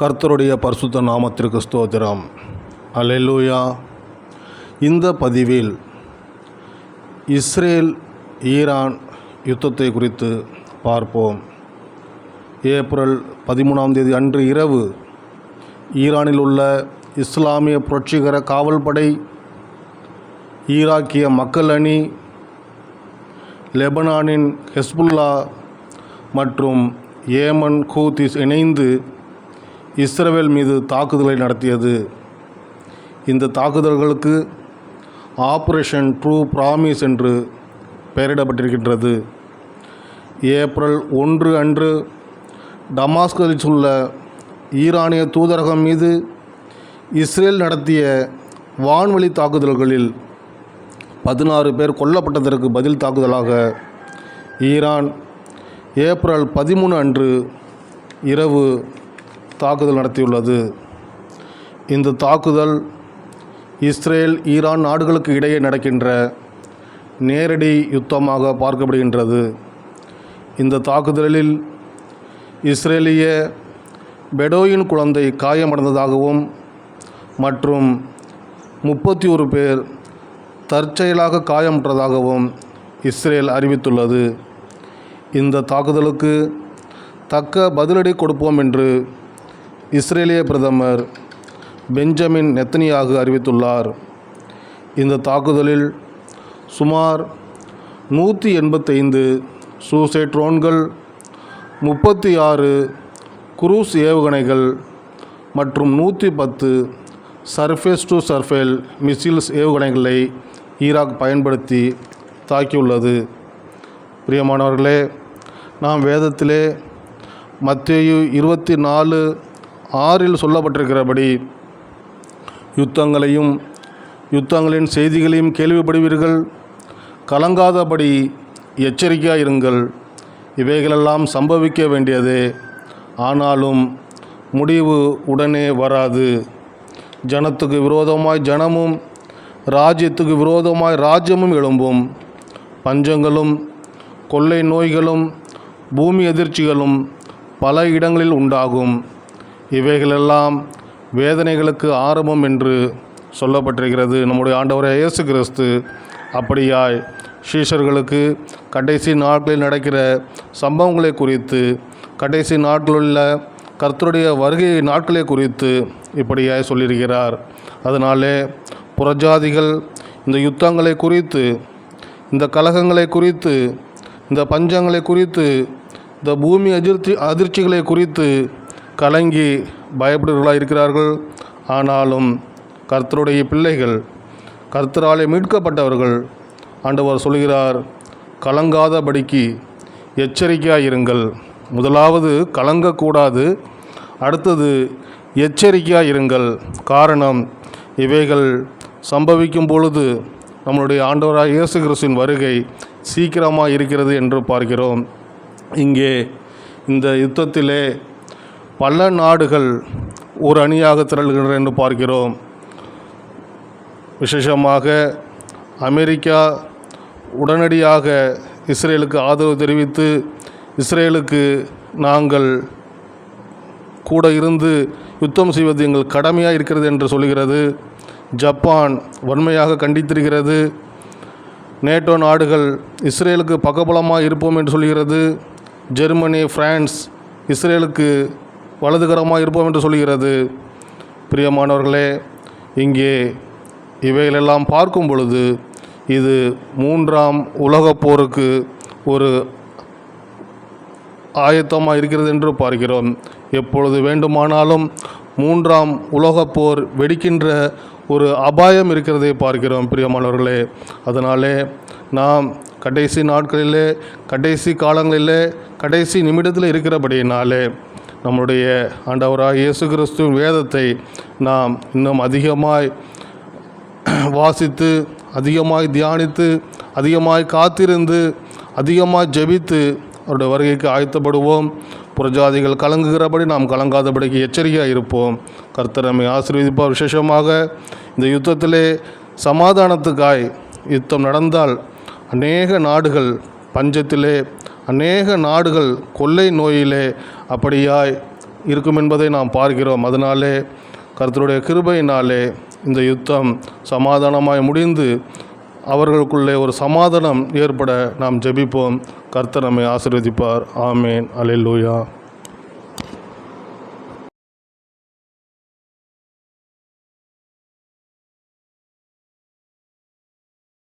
கர்த்தருடைய பரிசுத்த நாமத்திற்கு ஸ்தோத்திரம். அலெலூயா இந்த பதிவில் இஸ்ரேல் ஈரான் யுத்தத்தை குறித்து பார்ப்போம். ஏப்ரல் பதிமூணாம் தேதி அன்று இரவு ஈரானில் உள்ள இஸ்லாமிய புரட்சிகர காவல்படை ஈராக்கிய மக்கள் அணி லெபனானின் ஹெஸ்புல்லா மற்றும் ஏமன் ஹூத்திஸ் இணைந்து இஸ்ரவேல் மீது தாக்குதலை நடத்தியது. இந்த தாக்குதல்களுக்கு ஆப்ரேஷன் ட்ரூ ப்ராமிஸ் என்று பெயரிடப்பட்டிருக்கின்றது. ஏப்ரல் ஒன்று அன்று டமாஸ்கரில் உள்ள ஈரானிய தூதரகம் மீது இஸ்ரேல் நடத்திய வான்வழி தாக்குதல்களில் பதினாறு பேர் கொல்லப்பட்டதற்கு பதில் தாக்குதலாக ஈரான் ஏப்ரல் பதிமூணு அன்று இரவு தாக்குதல் நடத்தியுள்ளது. இந்த தாக்குதல் இஸ்ரேல் ஈரான் நாடுகளுக்கு இடையே நடக்கின்ற நேரடி யுத்தமாக பார்க்கப்படுகின்றது. இந்த தாக்குதலில் இஸ்ரேலிய பெடோயின் குழந்தை காயமடைந்ததாகவும் மற்றும் முப்பத்தி ஒரு பேர் தற்செயலாக காயமுற்றதாகவும் இஸ்ரேல் அறிவித்துள்ளது. இந்த தாக்குதலுக்கு தக்க பதிலடி கொடுப்போம் என்று இஸ்ரேலிய பிரதமர் பெஞ்சமின் நெத்தனியாகு அறிவித்துள்ளார். இந்த தாக்குதலில் சுமார் நூற்றி எண்பத்தைந்து சூசைட் ட்ரோன்கள் முப்பத்தி ஆறு குரூஸ் ஏவுகணைகள் மற்றும் நூற்றி பத்து சர்ஃபேஸ் டு சர்ஃபேல் மிசில்ஸ் ஏவுகணைகளை ஈராக் பயன்படுத்தி தாக்கியுள்ளது. பிரியமானவர்களே நாம் வேதத்திலே மத்தேயு இருபத்தி நாலு ஆறில் சொல்லப்பட்டிருக்கிறபடி யுத்தங்களையும் யுத்தங்களின் செய்திகளையும் கேள்விப்படுவீர்கள். கலங்காதபடி எச்சரிக்கையாக இருங்கள் இவைகளெல்லாம் சம்பவிக்க வேண்டியதே. ஆனாலும் முடிவு உடனே வராது. ஜனத்துக்கு விரோதமாய் ஜனமும் ராஜ்யத்துக்கு விரோதமாய் ராஜ்யமும் எழும்பும். பஞ்சங்களும் கொள்ளை நோய்களும் பூமி எதிர்ச்சிகளும் பல இடங்களில் உண்டாகும். இவைகளெல்லாம் வேதனைகளுக்கு ஆரம்பம் என்று சொல்லப்பட்டிருக்கிறது. நம்முடைய ஆண்டவரை இயேசு கிறிஸ்து அப்படியாய் சீஷர்களுக்கு கடைசி நாட்களில் நடக்கிற சம்பவங்களை குறித்து கடைசி நாட்களுள்ள கர்த்தருடைய வருகை நாட்களை குறித்து இப்படியாய் சொல்லியிருக்கிறார். அதனாலே புறஜாதிகள் இந்த யுத்தங்களை குறித்து இந்த கலகங்களை குறித்து இந்த பஞ்சங்களை குறித்து இந்த பூமி அதிர்ச்சி அதிர்ச்சிகளை குறித்து கலங்கி பயப்படுகிறவர்களாக இருக்கிறார்கள். ஆனாலும் கர்த்தருடைய பிள்ளைகள் கர்த்தராலே மீட்கப்பட்டவர்கள் ஆண்டவர் சொல்கிறார் கலங்காதபடிக்கு எச்சரிக்கையாக இருங்கள். முதலாவது கலங்கக்கூடாது அடுத்தது எச்சரிக்கையாக இருங்கள். காரணம் இவைகள் சம்பவிக்கும் பொழுது நம்மளுடைய ஆண்டவராக இயேசு கிறிஸ்துவின் வருகை சீக்கிரமாக இருக்கிறது என்று பார்க்கிறோம். இங்கே இந்த யுத்தத்திலே பல நாடுகள் ஒரு அணியாக திரள்கின்றன என்று பார்க்கிறோம். விசேஷமாக அமெரிக்கா உடனடியாக இஸ்ரேலுக்கு ஆதரவு தெரிவித்து இஸ்ரேலுக்கு நாங்கள் கூட இருந்து யுத்தம் செய்வது எங்கள் கடமையாக இருக்கிறது என்று சொல்கிறது ஜப்பான் வன்மையாக கண்டித்திருக்கிறது. நேட்டோ நாடுகள் இஸ்ரேலுக்கு பக்கபலமாக இருப்போம் என்று சொல்கிறது ஜெர்மனி பிரான்ஸ் இஸ்ரேலுக்கு வலதுகரமாக இருப்போம் என்று சொல்கிறது பிரியமானவர்களே இங்கே இவைகளெல்லாம் பார்க்கும் பொழுது இது மூன்றாம் உலகப் போருக்கு ஒரு ஆயத்தமாக இருக்கிறது என்று பார்க்கிறோம். எப்பொழுது வேண்டுமானாலும் மூன்றாம் உலகப் போர் வெடிக்கின்ற ஒரு அபாயம் இருக்கிறதை பார்க்கிறோம் பிரியமானவர்களே. அதனாலே நாம் கடைசி நாட்களிலே கடைசி காலங்களிலே கடைசி நிமிடத்தில் இருக்கிறபடியினாலே நம்முடைய ஆண்டவராக இயேசு கிறிஸ்துவின் வேதத்தை நாம் இன்னும் அதிகமாய் வாசித்து அதிகமாய் தியானித்து அதிகமாய் காத்திருந்து அதிகமாய் ஜெபித்து அவருடைய வருகைக்கு ஆயத்தப்படுவோம். புறஜாதிகள் கலங்குகிறபடி நாம் கலங்காதபடிக்கு எச்சரிக்கையாக இருப்போம். கர்த்தர் நம்மை ஆசீர்வதிப்பார். விசேஷமாக இந்த யுத்தத்திலே சமாதானத்துக்காய் யுத்தம் நடந்தால் அநேக நாடுகள் பஞ்சத்திலே அநேக நாடுகள் கொள்ளை நோயிலே அப்படியாய் இருக்கும் என்பதை நாம் பார்க்கிறோம். அதனாலே கருத்தருடைய கிருபையினாலே இந்த யுத்தம் சமாதானமாய் முடிந்து அவர்களுக்குள்ளே ஒரு சமாதானம் ஏற்பட நாம் ஜெபிப்போம். கர்த்தர் நம்மை ஆசீர்வதிப்பார். ஆமேன். அல்லேலூயா